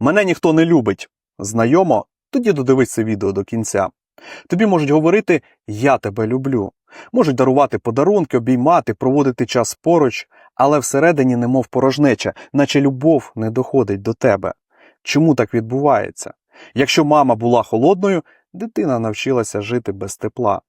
Мене ніхто не любить. Знайомо? Тоді додивись це відео до кінця. Тобі можуть говорити Я тебе люблю. Можуть дарувати подарунки, обіймати, проводити час поруч, але всередині немов порожнеча, наче любов не доходить до тебе. Чому так відбувається? Якщо мама була холодною, дитина навчилася жити без тепла.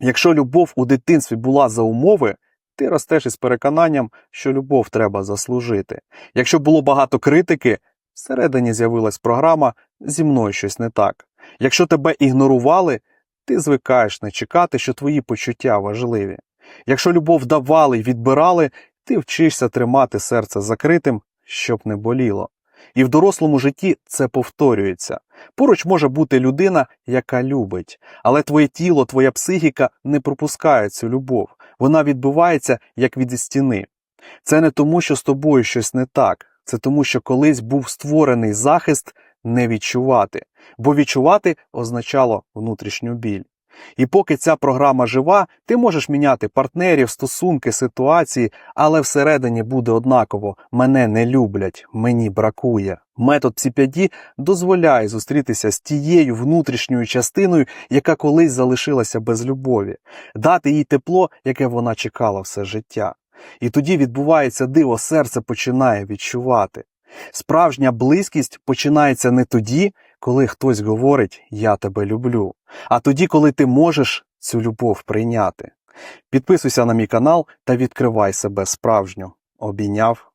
Якщо любов у дитинстві була за умови, ти ростеш із переконанням, що любов треба заслужити. Якщо було багато критики, всередині з'явилась програма зі мною щось не так. Якщо тебе ігнорували, ти звикаєш не чекати, що твої почуття важливі. Якщо любов давали й відбирали, ти вчишся тримати серце закритим, щоб не боліло. І в дорослому житті це повторюється. Поруч може бути людина, яка любить, але твоє тіло, твоя психіка не пропускає цю любов. Вона відбувається як від стіни. Це не тому, що з тобою щось не так, це тому, що колись був створений захист не відчувати, бо відчувати означало внутрішню біль. І поки ця програма жива, ти можеш міняти партнерів, стосунки, ситуації, але всередині буде однаково мене не люблять, мені бракує. Метод псіпяді дозволяє зустрітися з тією внутрішньою частиною, яка колись залишилася без любові, дати їй тепло, яке вона чекала все життя. І тоді відбувається диво, серце починає відчувати. Справжня близькість починається не тоді, коли хтось говорить Я тебе люблю, а тоді, коли ти можеш цю любов прийняти. Підписуйся на мій канал та відкривай себе справжньо. Обійняв